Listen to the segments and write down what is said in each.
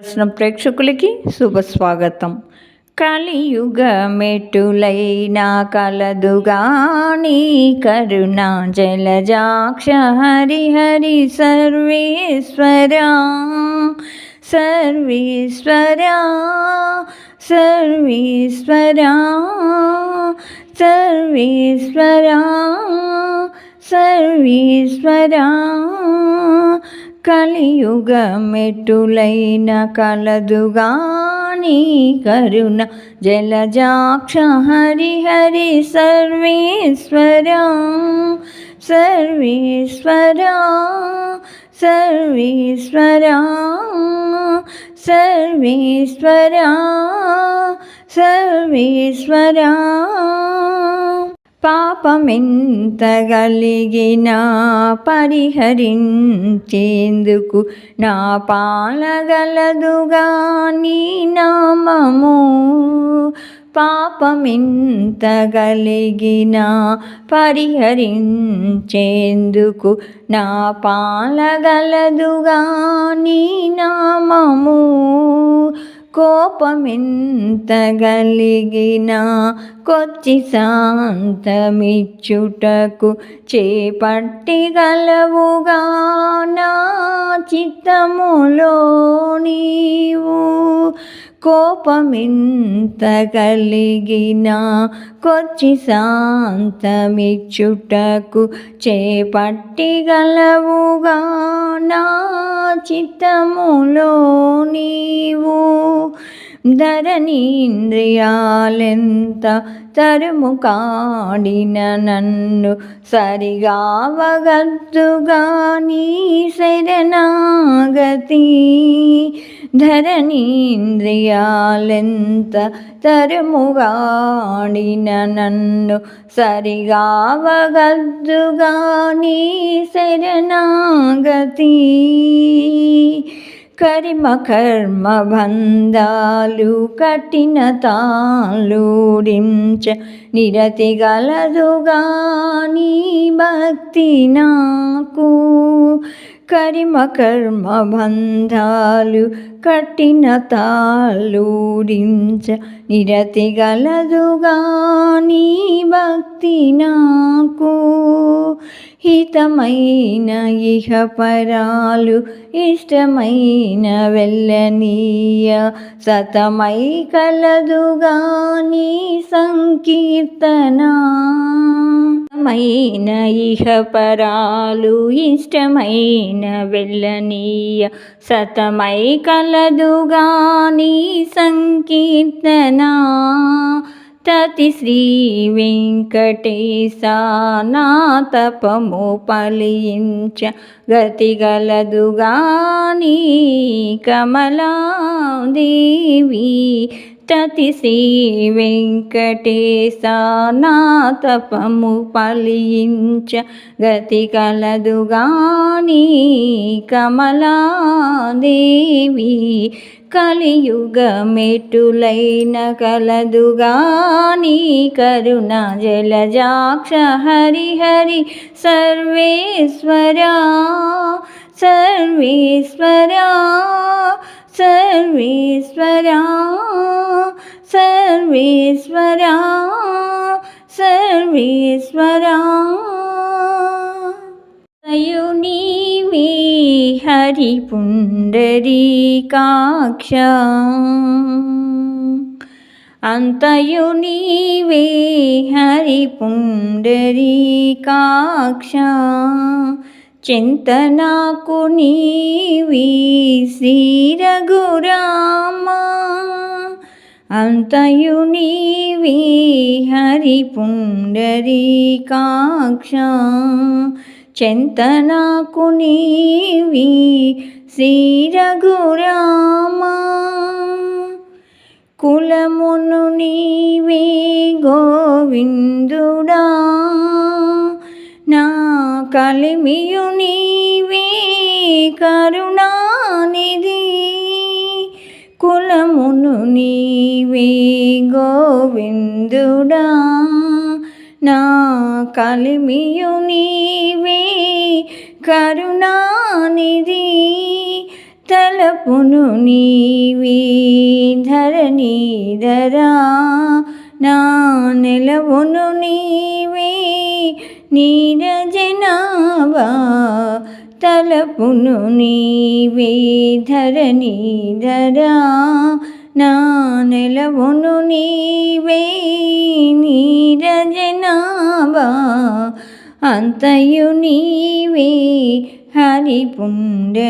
ప్రశ్న ప్రేక్షకులకి శుభస్వాగతం కలియుగ మెట్టులైనా కలదుగాని కరుణా జలజాక్ష హరి హరి సర్వేశ్వరా సర్వేశ్వరా సర్వేశ్వరా సర్వేశ్వరా సర్వేశ్వరా. కలియుగ మెట్టులైన కలదుగాని కరుణ జలజాక్ష హరి హరి సర్వేశ్వరా సర్వేశ్వరా సర్వేశ్వరా సర్వేశ్వరా సర్వేశ్వరా పాపమెంత గలిగిన పరిహరించేందుకు నా పాలగలదుగా నీ నామము. పాపమెంత గలిగిన పరిహరించేందుకు నా పాలగలదుగా నీ నామము. కోపమెంత గలిగిన కొచ్చి శాంతమిచ్చుటకు చేపట్టిగలవుగా నా చిత్తములో నీవు. కోపమెంత కలిగినా కొచ్చి శాంతమిచ్చుటకు చేపట్టిగలవుగా నా చిత్తములో నీవు. ధరణీంద్రియాలెంత తరుము కాడిన నన్ను సరిగావగద్దుగా నీ శరణాగతి. ధరణీంద్రియాలెంత తరుముగాడిన నన్ను సరిగావగద్దుగా నీ శరణాగతి. కరిమ కర్మ బంధాలు కట్టిన తాళూడించ నిరతి గలదుగా నీ భక్తి నాకు. కరిమ కర్మ బంధాలు కట్టిన తాళూడించ నిరతి గలదుగా నీ భక్తి నాకు. హితమైన ఇహపరాలు ఇష్టమైన వెళ్ళనీయ సతమై కలదుగా నీ సంకీర్తనా. ఇష్టమైన ఇహ పరాలు ఇష్టమైన వెళ్ళనీయ సతమై కలదుగా నీ సంకీర్తన. తతి శ్రీ వెంకటేశ నా తపము పలించ గతి గలదుగా నీ కమలాదేవి. తతి శ్రీ వెంకటేశ పలించ గతి కలదుగాని కమలాదేవి. కలియుగ మెట్టులైన కలదుగా కరుణ జలజాక్ష హరి హరి సర్వేశ్వరా సర్వేశ్వరా. సర్వేశ్వరా సర్వేశ్వరా సర్వేశ్వరా. అయునీవి హరి పుండరీకాక్ష అంతయు నీవే హరి పుండరీకాక్ష చింతనాకు నీవి శ్రీరఘురామ అంతయు నీవి హరి పుండరీకాక్ష. చింతనాకు నీవి శ్రీరఘురామ కులమును నీవే గోవిందుడా. కలిమియు నీవే కరుణానిధి. కులమును నీవే గోవిందుడా. నా కలిమియు నీవే కరుణానిధి. తలపును నీవి ధరణీధరా. నా నెలవును నీవే నీరజనాభా తలపును నీవి ధరణీధరా నా నెలవును నీవే నీరజనాభా అంతయు నీవే హరి పుండరీకాక్ష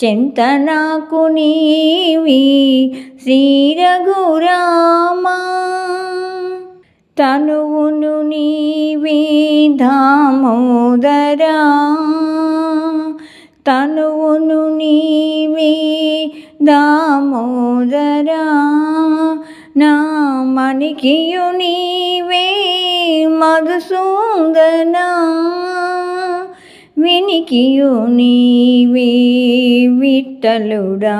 చెంత నాకు నీవి శ్రీ రఘురామా. తనువును నీవే దామోదరా. తనువును నీవే దామోదరా. నా మణికియు నీవే మధుసూదనా. వినికియు నీవే విట్టలుడా?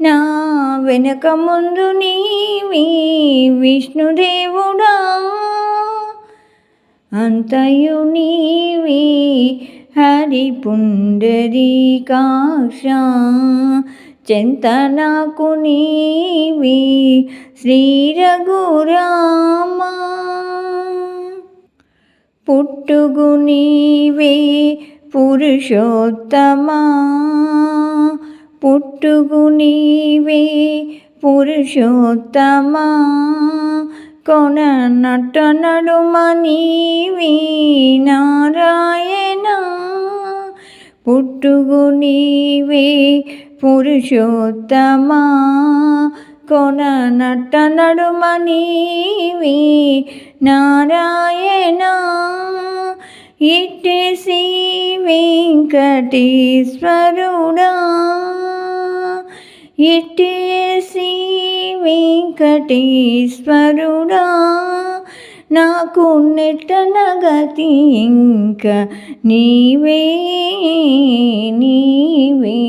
నా వెనక ముందు నీవే విష్ణుదేవుడా? అంతయు నీవే హరి పుండరీకాక్ష చెంత నాకు శ్రీ రఘురామా? పుట్టుగు నీవే పురుషోత్తమా? పుట్టుగు నీవే పురుషోత్తమా? కొన నట నడుమనీవి నారాయణ. పుట్టుగు నీవే పురుషోత్తమా? కొన నట్ట నడుమనీవి నారాయణ. ఇట్టి శ్రీ వెంకటేశ్వరుడా. ఇట్టి శ్రీ వెంకటేశ్వరుడా. నాకు నెట్టన గతి ఇంక నీవే నీవే.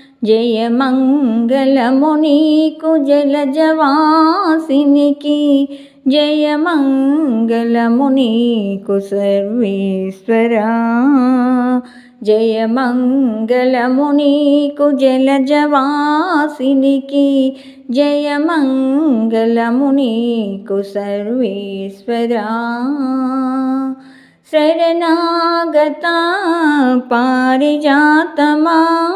జయ మంగళము జలజవాసినికి జయ మంగళము నీకు సర్వేశ్వరా. జయ మంగళము జలజవాసినికి జయ మంగళము నీకు సర్వేశ్వరా. శరణాగత పారిజాతమా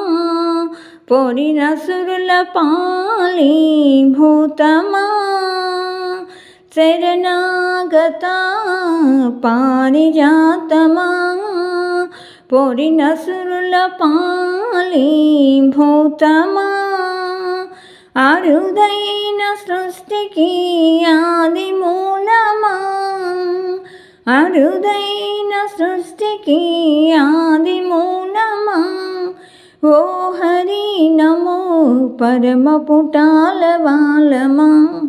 పొరిన నసురుల పాలి భూతమా శరణాగత పారిజాతమా. పొరిన సురుల పాలి భూతమా అరుదైన సృష్టికి ఆది మూలమా. అరుదైన సృష్టికి ఆది మూలమా ఓ హరి నమో పరమ పుటాల వాలమా.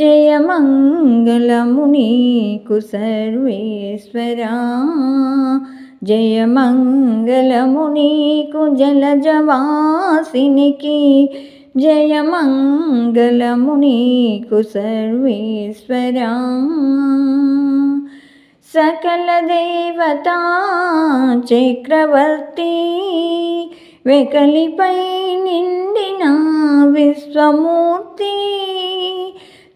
జయ మంగళము నీకు సర్వేశ్వరా. జయ మంగళము నీకు జలజవాసినికి. జయ మంగళము నీకు సర్వేశ్వరా. సకల దేవతా చక్రవర్తి. వెకలిపై నిండిన విశ్వమూర్తి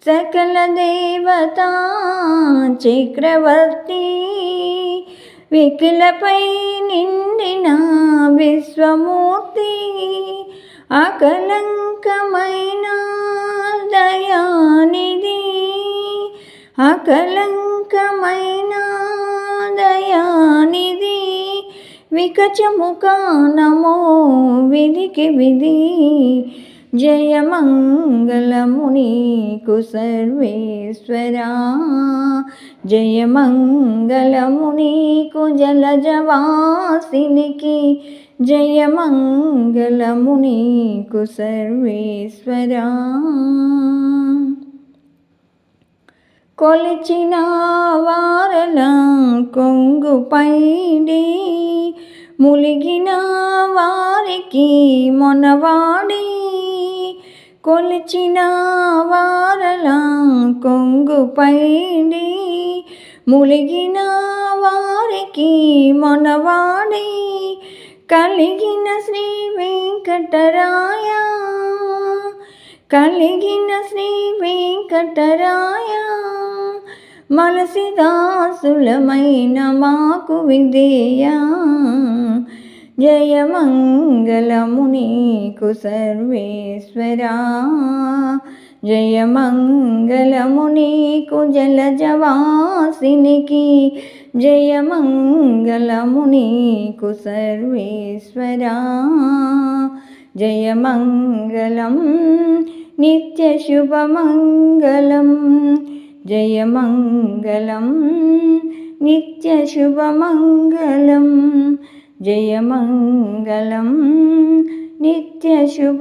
సకల దేవత చక్రవర్తి. వికిలపై నిండిన విశ్వమూర్తి అకలంకమైన దయానిధి. అకలంకమైన వికచముక నమో విధికి విధి జయ మంగళము నీకు సర్వేశ్వరా. జయ మంగళము నీకు జలజవాసినికి జయమంగళము నీకు సర్వేశ్వరా. కొలిచిన వారల కొంగు పైడి ములిగిన వారికి మొనవాడి. కొలిచిన వారల కొంగు పైడి ములిగిన వారికి మొనవాడి. కలిగిన శ్రీ వెంకటరాయ కలిగిన శ్రీ వెంకటరాయ. మనసిదాసులమైన మాకు విధేయ. జయమంగళము నీకు సర్వేశ్వరా. జయమంగళము నీకు జలజవాసినికి. జయమంగళము నీకు సర్వేశ్వరా. జయమంగళం నిత్యశుభమంగళం जयमङ्गलं नित्यशुभमङ्गलं जयमङ्गलं नित्यशुभमङ्गलम्।